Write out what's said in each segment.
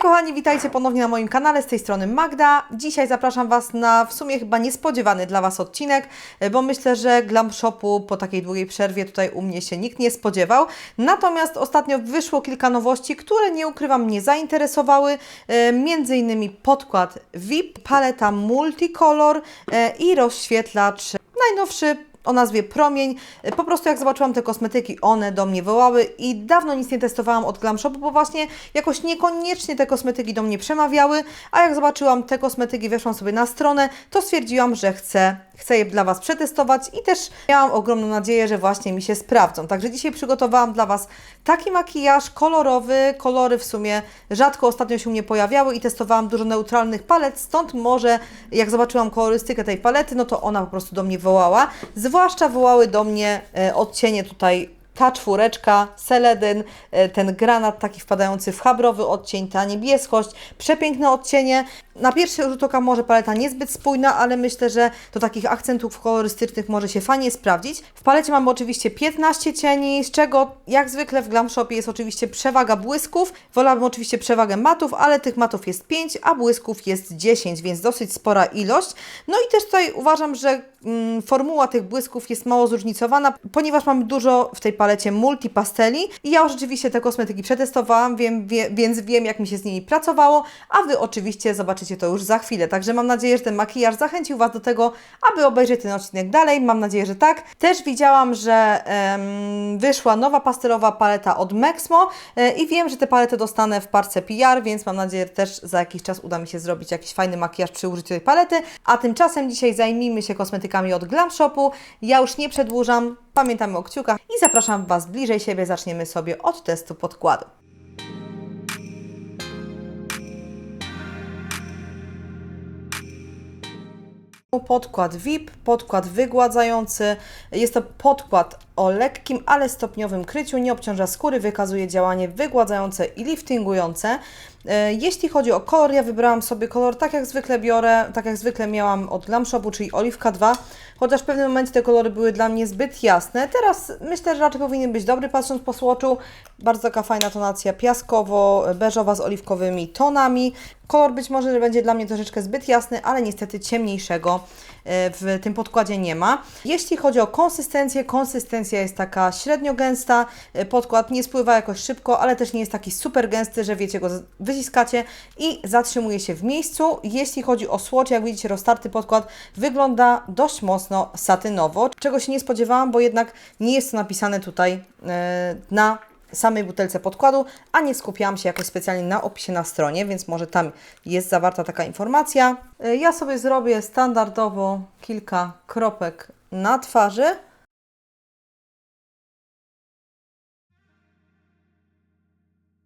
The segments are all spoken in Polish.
kochani, witajcie ponownie na moim kanale, z tej strony Magda. Dzisiaj zapraszam Was na w sumie chyba niespodziewany dla Was odcinek, e, bo myślę, że Glam Shopu po takiej długiej przerwie tutaj u mnie się nikt nie spodziewał. Natomiast ostatnio wyszło kilka nowości, które nie ukrywam mnie zainteresowały. E, Między innymi podkład VIP, paleta Multicolor e, i rozświetlacz najnowszy o nazwie Promień. Po prostu jak zobaczyłam te kosmetyki, one do mnie wołały i dawno nic nie testowałam od Glam Shopu, bo właśnie jakoś niekoniecznie te kosmetyki do mnie przemawiały, a jak zobaczyłam te kosmetyki, weszłam sobie na stronę, to stwierdziłam, że chcę, chcę je dla Was przetestować i też miałam ogromną nadzieję, że właśnie mi się sprawdzą. Także dzisiaj przygotowałam dla Was taki makijaż kolorowy, kolory w sumie rzadko ostatnio się u mnie pojawiały i testowałam dużo neutralnych palet, stąd może jak zobaczyłam kolorystykę tej palety, no to ona po prostu do mnie wołała. Zwłaszcza wołały do mnie e, odcienie tutaj ta czwóreczka, seledyn, e, ten granat taki wpadający w chabrowy odcień, ta niebieskość, przepiękne odcienie. Na pierwszy rzut oka może paleta niezbyt spójna, ale myślę, że do takich akcentów kolorystycznych może się fajnie sprawdzić. W palecie mamy oczywiście 15 cieni, z czego jak zwykle w Glam Shopie jest oczywiście przewaga błysków. Wolałabym oczywiście przewagę matów, ale tych matów jest 5, a błysków jest 10, więc dosyć spora ilość. No i też tutaj uważam, że mm, formuła tych błysków jest mało zróżnicowana, ponieważ mamy dużo w tej palecie multipasteli i ja już rzeczywiście te kosmetyki przetestowałam, wiem, wie, więc wiem jak mi się z nimi pracowało, a Wy oczywiście zobaczycie to już za chwilę. Także mam nadzieję, że ten makijaż zachęcił Was do tego, aby obejrzeć ten odcinek dalej. Mam nadzieję, że tak. Też widziałam, że em, wyszła nowa pastelowa paleta od Mexmo e, i wiem, że tę paletę dostanę w parce PR, więc mam nadzieję, że też za jakiś czas uda mi się zrobić jakiś fajny makijaż przy użyciu tej palety. A tymczasem dzisiaj zajmijmy się kosmetykami od Glam Shopu. Ja już nie przedłużam, pamiętamy o kciukach i zapraszam Was bliżej siebie. Zaczniemy sobie od testu podkładu. Podkład VIP, podkład wygładzający. Jest to podkład o lekkim, ale stopniowym kryciu. Nie obciąża skóry, wykazuje działanie wygładzające i liftingujące. E, Jeśli chodzi o kolor, ja wybrałam sobie kolor tak jak zwykle biorę, tak jak zwykle miałam od Glam Shopu, czyli Oliwka 2, chociaż w pewnym momencie te kolory były dla mnie zbyt jasne. Teraz myślę, że raczej powinien być dobry patrząc po swatchu. Bardzo taka fajna tonacja piaskowo-beżowa z oliwkowymi tonami. Kolor być może że będzie dla mnie troszeczkę zbyt jasny, ale niestety ciemniejszego w tym podkładzie nie ma. Jeśli chodzi o konsystencję, konsystencja jest taka średnio gęsta, e, podkład nie spływa jakoś szybko, ale też nie jest taki super gęsty, że wiecie, go wyciskacie i zatrzymuje się w miejscu. Jeśli chodzi o swatch, jak widzicie, roztarty podkład wygląda dość mocno satynowo, czego się nie spodziewałam, bo jednak nie jest to napisane tutaj e, na samej butelce podkładu, a nie skupiałam się jakoś specjalnie na opisie na stronie, więc może tam jest zawarta taka informacja. E, Ja sobie zrobię standardowo kilka kropek na twarzy.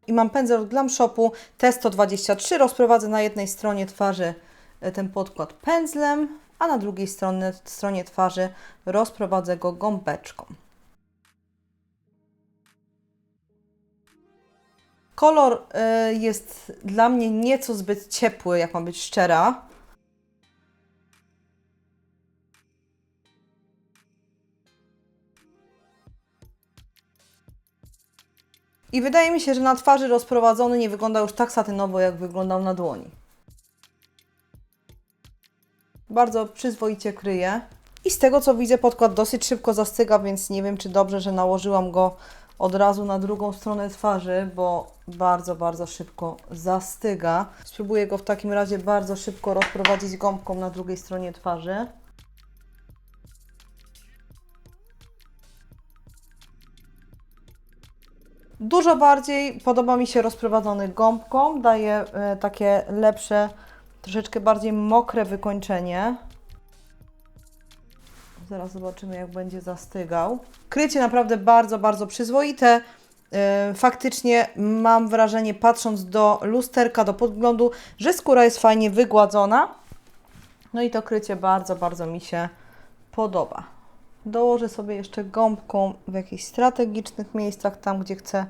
I mam pędzel od Glam Shopu Testo 23. Rozprowadzę na jednej stronie twarzy e, ten podkład pędzlem, a na drugiej stronie, stronie twarzy rozprowadzę go gąbeczką. Kolor y, jest dla mnie nieco zbyt ciepły, jak mam być szczera. I wydaje mi się, że na twarzy rozprowadzony nie wygląda już tak satynowo, jak wyglądał na dłoni. Bardzo przyzwoicie kryje. I z tego co widzę, podkład dosyć szybko zastyga, więc nie wiem, czy dobrze, że nałożyłam go od razu na drugą stronę twarzy, bo bardzo, bardzo szybko zastyga. Spróbuję go w takim razie bardzo szybko rozprowadzić gąbką na drugiej stronie twarzy. Dużo bardziej podoba mi się rozprowadzony gąbką, daje e, takie lepsze, troszeczkę bardziej mokre wykończenie. Zaraz zobaczymy, jak będzie zastygał. Krycie naprawdę bardzo, bardzo przyzwoite. Yy, Faktycznie mam wrażenie, patrząc do lusterka, do podglądu, że skóra jest fajnie wygładzona. No i to krycie bardzo, bardzo mi się podoba. Dołożę sobie jeszcze gąbką w jakichś strategicznych miejscach, tam gdzie chcę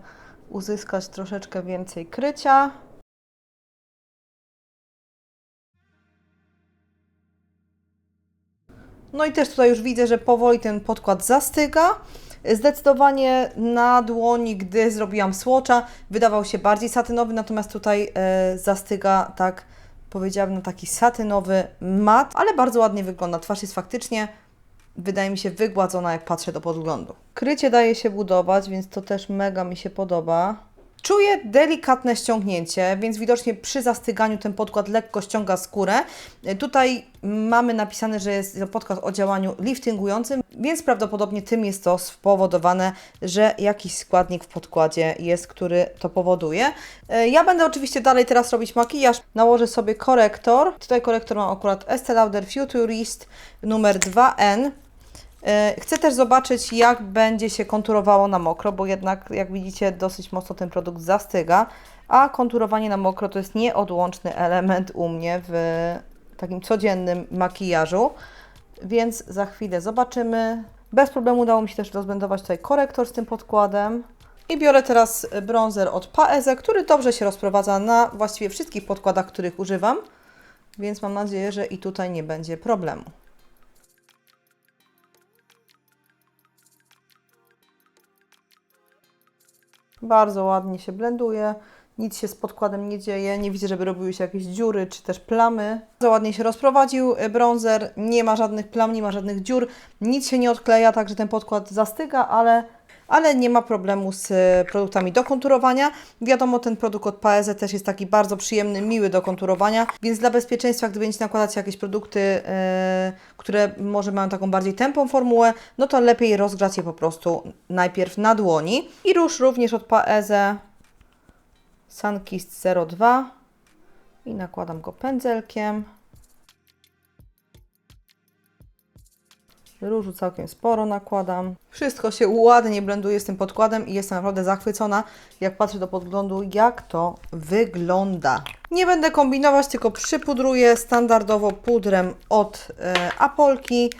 uzyskać troszeczkę więcej krycia. No i też tutaj już widzę, że powoli ten podkład zastyga. Zdecydowanie na dłoni, gdy zrobiłam swatcha, wydawał się bardziej satynowy, natomiast tutaj e, zastyga tak, powiedziałabym, na taki satynowy mat, ale bardzo ładnie wygląda. Twarz jest faktycznie, wydaje mi się, wygładzona, jak patrzę do podglądu. Krycie daje się budować, więc to też mega mi się podoba. Czuję delikatne ściągnięcie, więc widocznie przy zastyganiu ten podkład lekko ściąga skórę. Tutaj mamy napisane, że jest podkład o działaniu liftingującym, więc prawdopodobnie tym jest to spowodowane, że jakiś składnik w podkładzie jest, który to powoduje. E, Ja będę oczywiście dalej teraz robić makijaż. Nałożę sobie korektor. Tutaj korektor mam akurat Estee Lauder Futurist numer 2N. E, Chcę też zobaczyć, jak będzie się konturowało na mokro, bo jednak, jak widzicie, dosyć mocno ten produkt zastyga, a konturowanie na mokro to jest nieodłączny element u mnie w takim codziennym makijażu, więc za chwilę zobaczymy. Bez problemu udało mi się też rozblendować tutaj korektor z tym podkładem. I biorę teraz bronzer od Paese, który dobrze się rozprowadza na właściwie wszystkich podkładach, których używam, więc mam nadzieję, że i tutaj nie będzie problemu. Bardzo ładnie się blenduje. Nic się z podkładem nie dzieje. Nie widzę, żeby robiły się jakieś dziury czy też plamy. Bardzo ładnie się rozprowadził y, bronzer. Nie ma żadnych plam, nie ma żadnych dziur. Nic się nie odkleja, także ten podkład zastyga, ale, ale nie ma problemu z y, produktami do konturowania. Wiadomo, ten produkt od Paese też jest taki bardzo przyjemny, miły do konturowania, więc dla bezpieczeństwa, gdy będziecie nakładać jakieś produkty, y, które może mają taką bardziej tępą formułę, no to lepiej rozgrzać je po prostu najpierw na dłoni. I róż również od Paese Sunkist 02 i nakładam go pędzelkiem. Różu całkiem sporo nakładam. Wszystko się ładnie blenduje z tym podkładem i jestem naprawdę zachwycona, jak patrzę do podglądu, jak to wygląda. Nie będę kombinować, tylko przypudruję standardowo pudrem od e, Apolki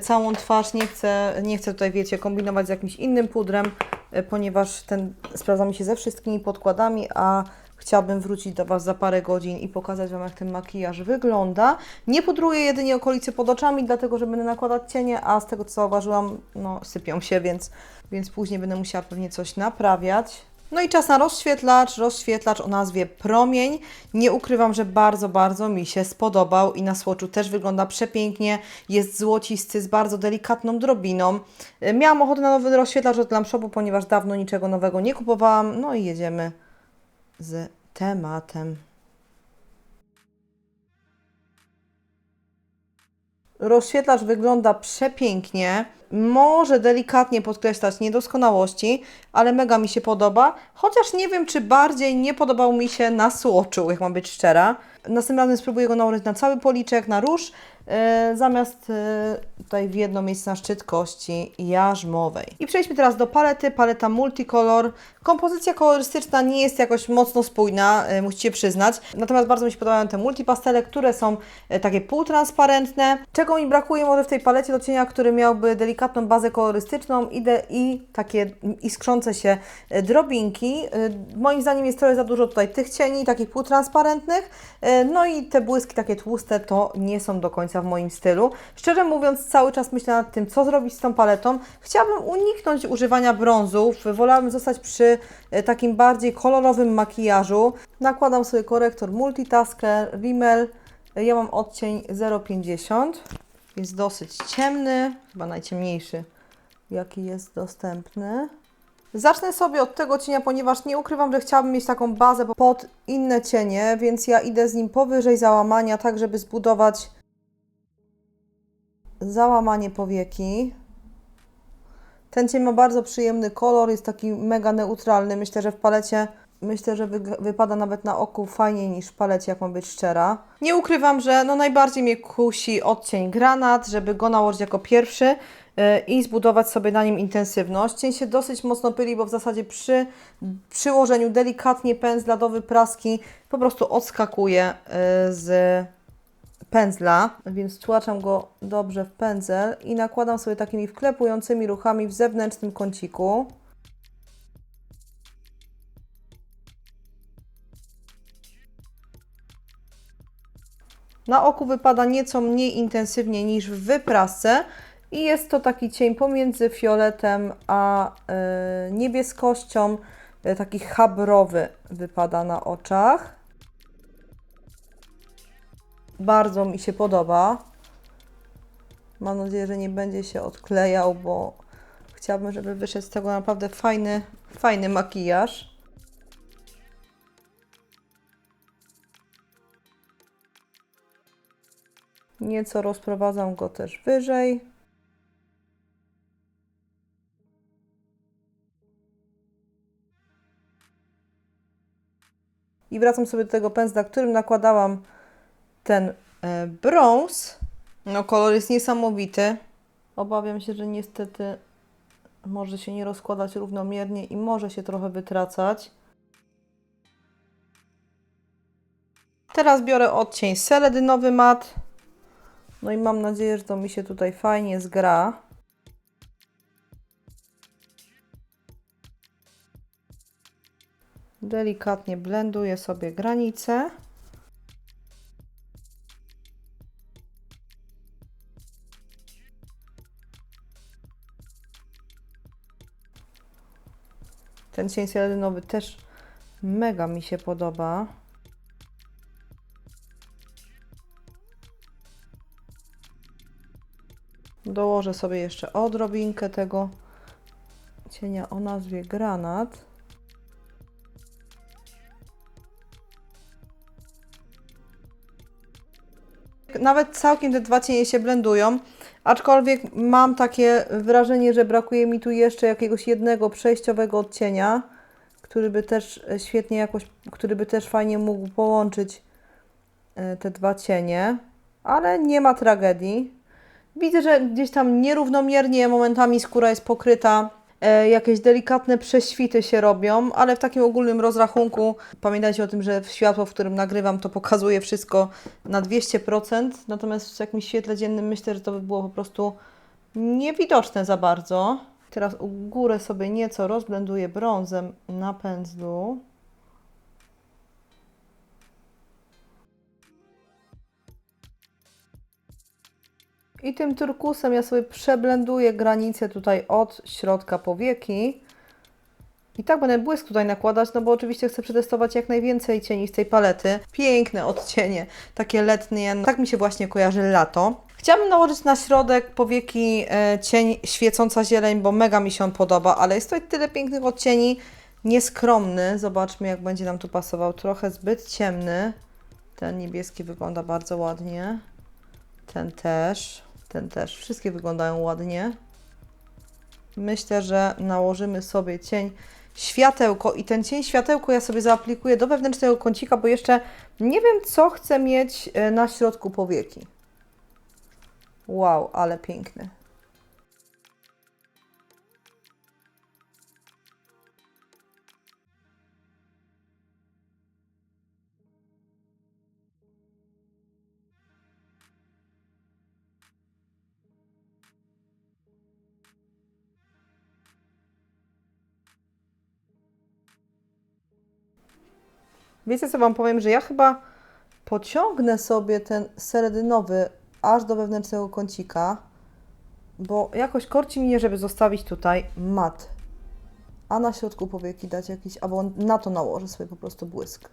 całą twarz. Nie chcę, nie chcę tutaj, wiecie, kombinować z jakimś innym pudrem, e, ponieważ ten sprawdza mi się ze wszystkimi podkładami, a chciałabym wrócić do Was za parę godzin i pokazać Wam, jak ten makijaż wygląda. Nie pudruję jedynie okolicy pod oczami, dlatego że będę nakładać cienie, a z tego co zauważyłam, no sypią się, więc, więc później będę musiała pewnie coś naprawiać. No i czas na rozświetlacz, rozświetlacz o nazwie Promień. Nie ukrywam, że bardzo, bardzo mi się spodobał i na słoczu też wygląda przepięknie. Jest złocisty z bardzo delikatną drobiną. Miałam ochotę na nowy rozświetlacz od Glam Shopu, ponieważ dawno niczego nowego nie kupowałam. No i jedziemy z tematem. Rozświetlacz wygląda przepięknie. Może delikatnie podkreślać niedoskonałości, ale mega mi się podoba. Chociaż nie wiem, czy bardziej nie podobał mi się na słoczu, jak mam być szczera. Następnym razem spróbuję go nałożyć na cały policzek, na róż, e, zamiast e, tutaj w jedno miejsce na szczyt kości jarzmowej. I przejdźmy teraz do palety. Paleta Multicolor. Kompozycja kolorystyczna nie jest jakoś mocno spójna, e, musicie przyznać. Natomiast bardzo mi się podobają te multipastele, które są takie półtransparentne. Czego mi brakuje może w tej palecie do cienia, który miałby delikatną bazę kolorystyczną i, de, i takie iskrzące się drobinki. Moim zdaniem jest trochę za dużo tutaj tych cieni, takich półtransparentnych. E, No i te błyski takie tłuste to nie są do końca w moim stylu. Szczerze mówiąc, cały czas myślę nad tym, co zrobić z tą paletą. Chciałabym uniknąć używania brązów. Wolałabym zostać przy e, takim bardziej kolorowym makijażu. Nakładam sobie korektor Multitasker Rimmel. E, Ja mam odcień 0,50, więc dosyć ciemny, chyba najciemniejszy, jaki jest dostępny. Zacznę sobie od tego cienia, ponieważ nie ukrywam, że chciałabym mieć taką bazę pod inne cienie, więc ja idę z nim powyżej załamania, tak żeby zbudować załamanie powieki. Ten cień ma bardzo przyjemny kolor, jest taki mega neutralny. Myślę, że w palecie myślę, że wyg- wypada nawet na oku fajniej niż w palecie, jak mam być szczera. Nie ukrywam, że no najbardziej mnie kusi odcień granat, żeby go nałożyć jako pierwszy i zbudować sobie na nim intensywność. Cień się dosyć mocno pyli, bo w zasadzie przy przyłożeniu delikatnie pędzla do wypraski po prostu odskakuje yy, z pędzla, więc tłaczam go dobrze w pędzel i nakładam sobie takimi wklepującymi ruchami w zewnętrznym kąciku. Na oku wypada nieco mniej intensywnie niż w wyprasce, I jest to taki cień pomiędzy fioletem a y, niebieskością, y, taki habrowy wypada na oczach. Bardzo mi się podoba. Mam nadzieję, że nie będzie się odklejał, bo chciałabym, żeby wyszedł z tego naprawdę fajny, fajny makijaż. Nieco rozprowadzam go też wyżej. I wracam sobie do tego pędzla, którym nakładałam ten e, brąz. No, kolor jest niesamowity. Obawiam się, że niestety może się nie rozkładać równomiernie i może się trochę wytracać. Teraz biorę odcień seledynowy mat. No i mam nadzieję, że to mi się tutaj fajnie zgra. Delikatnie blenduję sobie granice. Ten cień seledynowy też mega mi się podoba. Dołożę sobie jeszcze odrobinkę tego cienia o nazwie granat. Nawet całkiem te dwa cienie się blendują, aczkolwiek mam takie wrażenie, że brakuje mi tu jeszcze jakiegoś jednego przejściowego odcienia, który by też świetnie jakoś, który by też fajnie mógł połączyć e, te dwa cienie, ale nie ma tragedii. Widzę, że gdzieś tam nierównomiernie momentami skóra jest pokryta, jakieś delikatne prześwity się robią, ale w takim ogólnym rozrachunku pamiętajcie o tym, że światło, w którym nagrywam, to pokazuje wszystko na 200%, natomiast w jakimś świetle dziennym myślę, że to by było po prostu niewidoczne za bardzo. Teraz u górę sobie nieco rozblenduję brązem na pędzlu. I tym turkusem ja sobie przeblenduję granicę tutaj od środka powieki. I tak będę błysk tutaj nakładać, no bo oczywiście chcę przetestować jak najwięcej cieni z tej palety. Piękne odcienie, takie letnie. Tak mi się właśnie kojarzy lato. Chciałabym nałożyć na środek powieki e, cień świecąca zieleń, bo mega mi się on podoba, ale jest tutaj tyle pięknych odcieni. Nieskromny, zobaczmy jak będzie nam tu pasował. Trochę zbyt ciemny. Ten niebieski wygląda bardzo ładnie. Ten też. Ten też. Wszystkie wyglądają ładnie. Myślę, że nałożymy sobie cień światełko i ten cień światełko ja sobie zaaplikuję do wewnętrznego kącika, bo jeszcze nie wiem, co chcę mieć e, na środku powieki. Wow, ale piękny. Wiecie co Wam powiem, że ja chyba pociągnę sobie ten seledynowy aż do wewnętrznego kącika, bo jakoś korci mnie, żeby zostawić tutaj mat, a na środku powieki dać jakiś, albo na to nałożę sobie po prostu błysk.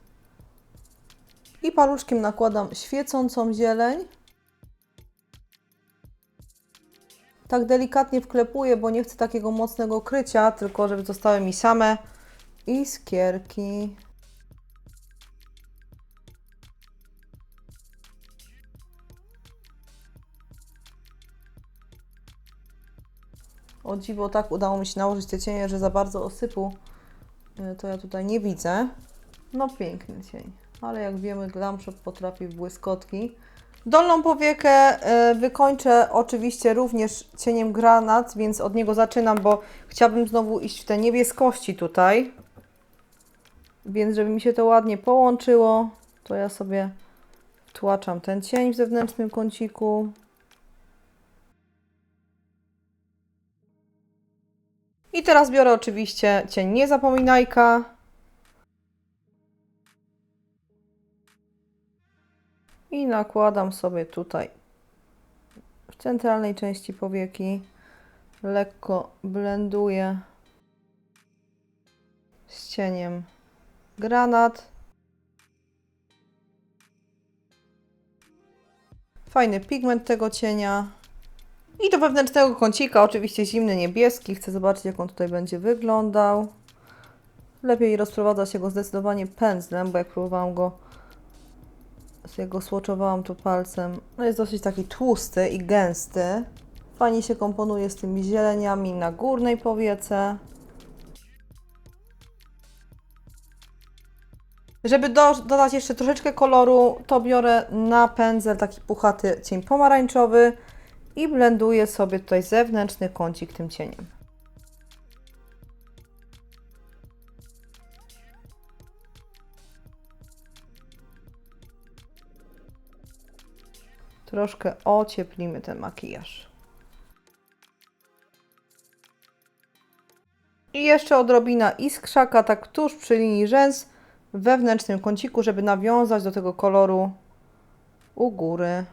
I paluszkiem nakładam świecącą zieleń. Tak delikatnie wklepuję, bo nie chcę takiego mocnego krycia, tylko żeby zostały mi same iskierki. O dziwo, tak udało mi się nałożyć te cienie, że za bardzo osypu y, to ja tutaj nie widzę. No piękny cień, ale jak wiemy Glam Shop potrafi w błyskotki. Dolną powiekę y, wykończę oczywiście również cieniem granat, więc od niego zaczynam, bo chciałabym znowu iść w te niebieskości tutaj. Więc żeby mi się to ładnie połączyło, to ja sobie wtłaczam ten cień w zewnętrznym kąciku. I teraz biorę oczywiście cień niezapominajka. I nakładam sobie tutaj w centralnej części powieki lekko blenduję z cieniem granat. Fajny pigment tego cienia. I do wewnętrznego kącika, oczywiście zimny niebieski. Chcę zobaczyć, jak on tutaj będzie wyglądał. Lepiej rozprowadza się go zdecydowanie pędzlem, bo jak próbowałam go, jak go słoczowałam tu palcem, no jest dosyć taki tłusty i gęsty. Fajnie się komponuje z tymi zieleniami na górnej powiece. Żeby do, dodać jeszcze troszeczkę koloru, to biorę na pędzel taki puchaty cień pomarańczowy i blenduję sobie tutaj zewnętrzny kącik tym cieniem. Troszkę ocieplimy ten makijaż. I jeszcze odrobina iskrzaka, tak tuż przy linii rzęs, w wewnętrznym kąciku, żeby nawiązać do tego koloru u góry.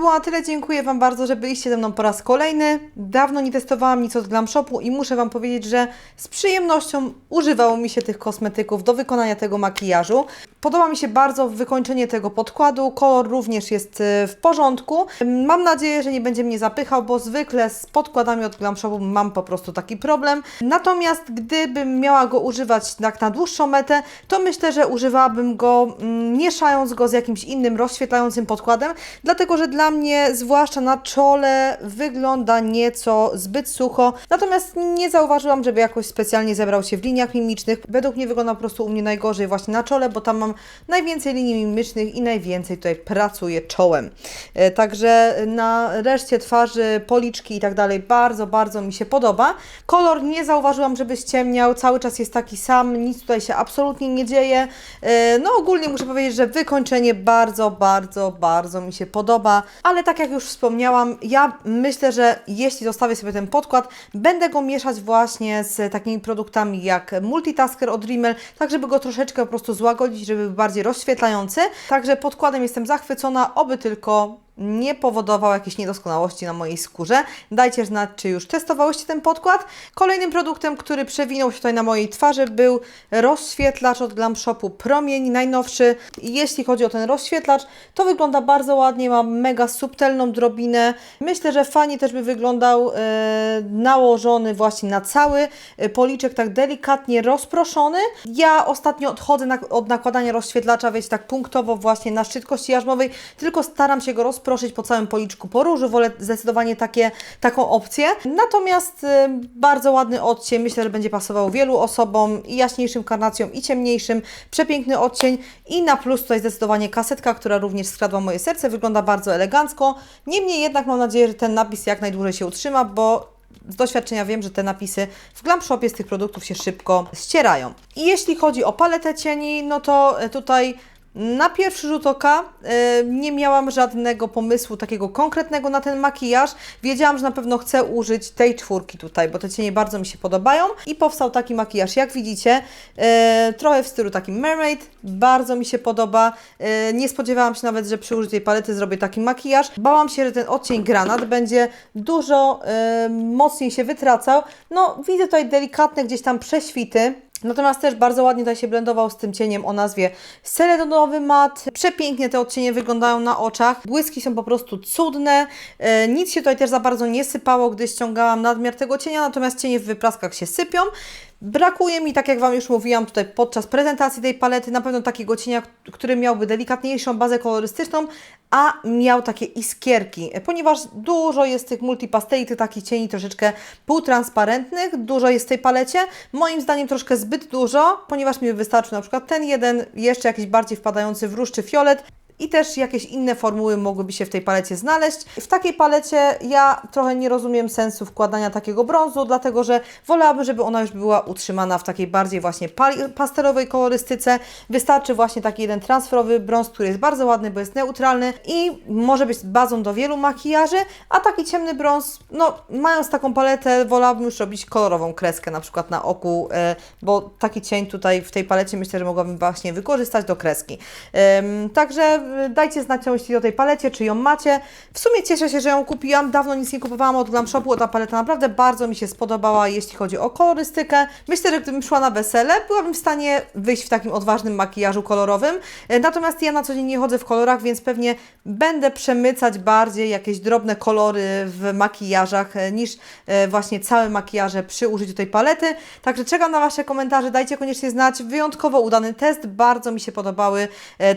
Było na tyle. Dziękuję Wam bardzo, że byliście ze mną po raz kolejny. Dawno nie testowałam nic od Glam Shopu i muszę Wam powiedzieć, że z przyjemnością używało mi się tych kosmetyków do wykonania tego makijażu. Podoba mi się bardzo wykończenie tego podkładu. Kolor również jest y, w porządku. Mam nadzieję, że nie będzie mnie zapychał, bo zwykle z podkładami od Glam Shopu mam po prostu taki problem. Natomiast gdybym miała go używać tak na dłuższą metę, to myślę, że używałabym go mm, mieszając go z jakimś innym rozświetlającym podkładem, dlatego że dla mnie, zwłaszcza na czole, wygląda nieco zbyt sucho. Natomiast nie zauważyłam, żeby jakoś specjalnie zebrał się w liniach mimicznych. Według mnie wygląda po prostu u mnie najgorzej właśnie na czole, bo tam mam najwięcej linii mimicznych i najwięcej tutaj pracuję czołem. E, Także na reszcie twarzy, policzki i tak dalej bardzo, bardzo mi się podoba. Kolor nie zauważyłam, żeby ściemniał, cały czas jest taki sam, nic tutaj się absolutnie nie dzieje. E, No ogólnie muszę powiedzieć, że wykończenie bardzo, bardzo, bardzo mi się podoba, ale tak jak już wspomniałam, ja myślę, że jeśli zostawię sobie ten podkład, będę go mieszać właśnie z takimi produktami jak Multitasker od Rimmel, tak żeby go troszeczkę po prostu złagodzić, żeby był bardziej rozświetlający. Także podkładem jestem zachwycona, oby tylko nie powodował jakiejś niedoskonałości na mojej skórze. Dajcie znać, czy już testowałyście ten podkład. Kolejnym produktem, który przewinął się tutaj na mojej twarzy był rozświetlacz od Glam Shopu Promień, najnowszy. Jeśli chodzi o ten rozświetlacz, to wygląda bardzo ładnie, ma mega subtelną drobinę. Myślę, że fajnie też by wyglądał e, nałożony właśnie na cały e, policzek, tak delikatnie rozproszony. Ja ostatnio odchodzę na, od nakładania rozświetlacza, wiecie, tak punktowo właśnie na szczyt kości jarzmowej, tylko staram się go rozproszyć po całym policzku po różu. Wolę zdecydowanie takie, taką opcję. Natomiast e, bardzo ładny odcień, myślę, że będzie pasował wielu osobom i jaśniejszym karnacjom i ciemniejszym. Przepiękny odcień i na plus tutaj zdecydowanie kasetka, która również skradła moje serce, wygląda bardzo elegancko. Niemniej jednak mam nadzieję, że ten napis jak najdłużej się utrzyma, bo z doświadczenia wiem, że te napisy w Glam Shopie z tych produktów się szybko ścierają. I jeśli chodzi o paletę cieni, no to e, tutaj na pierwszy rzut oka e, nie miałam żadnego pomysłu takiego konkretnego na ten makijaż. Wiedziałam, że na pewno chcę użyć tej czwórki tutaj, bo te cienie bardzo mi się podobają. I powstał taki makijaż, jak widzicie, e, trochę w stylu takim mermaid. Bardzo mi się podoba. E, nie spodziewałam się nawet, że przy użyciu tej palety zrobię taki makijaż. Bałam się, że ten odcień granat będzie dużo e, mocniej się wytracał. No, widzę tutaj delikatne gdzieś tam prześwity. Natomiast też bardzo ładnie tutaj się blendował z tym cieniem o nazwie Seledonowy Mat. Przepięknie te odcienie wyglądają na oczach. Błyski są po prostu cudne. E, nic się tutaj też za bardzo nie sypało, gdy ściągałam nadmiar tego cienia, natomiast cienie w wypraskach się sypią. Brakuje mi, tak jak Wam już mówiłam tutaj podczas prezentacji tej palety, na pewno takiego cienia, który miałby delikatniejszą bazę kolorystyczną, a miał takie iskierki, ponieważ dużo jest tych multipasteli, tych takich cieni troszeczkę półtransparentnych, dużo jest w tej palecie. Moim zdaniem troszkę zbyt dużo, ponieważ mi wystarczył na przykład ten jeden, jeszcze jakiś bardziej wpadający w róż czy fiolet, i też jakieś inne formuły mogłyby się w tej palecie znaleźć. W takiej palecie ja trochę nie rozumiem sensu wkładania takiego brązu, dlatego że wolałabym, żeby ona już była utrzymana w takiej bardziej właśnie pastelowej kolorystyce. Wystarczy właśnie taki jeden transferowy brąz, który jest bardzo ładny, bo jest neutralny i może być bazą do wielu makijaży, a taki ciemny brąz, no mając taką paletę, wolałabym już robić kolorową kreskę na przykład na oku, e, bo taki cień tutaj w tej palecie myślę, że mogłabym właśnie wykorzystać do kreski. Także dajcie znać, co myślicie o tej palecie, czy ją macie. W sumie cieszę się, że ją kupiłam. Dawno nic nie kupowałam od Glam Shopu. Ta paleta naprawdę bardzo mi się spodobała, jeśli chodzi o kolorystykę. Myślę, że gdybym szła na wesele, byłabym w stanie wyjść w takim odważnym makijażu kolorowym. E, Natomiast ja na co dzień nie chodzę w kolorach, więc pewnie będę przemycać bardziej jakieś drobne kolory w makijażach e, niż e, właśnie całe makijaże przy użyciu tej palety. Także czekam na Wasze komentarze, dajcie koniecznie znać. Wyjątkowo udany test, bardzo mi się podobały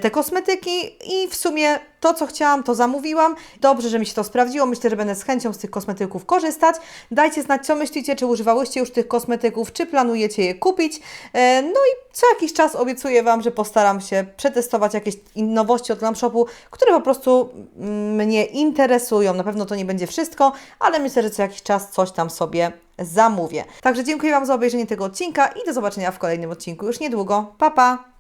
te kosmetyki i w sumie to, co chciałam, to zamówiłam. Dobrze, że mi się to sprawdziło. Myślę, że będę z chęcią z tych kosmetyków korzystać. Dajcie znać, co myślicie, czy używałyście już tych kosmetyków, czy planujecie je kupić. E, No i co jakiś czas obiecuję Wam, że postaram się przetestować jakieś nowości od Glam Shopu, które po prostu mm, mnie interesują. Na pewno to nie będzie wszystko, ale myślę, że co jakiś czas coś tam sobie zamówię. Także dziękuję Wam za obejrzenie tego odcinka i do zobaczenia w kolejnym odcinku już niedługo. Pa, pa!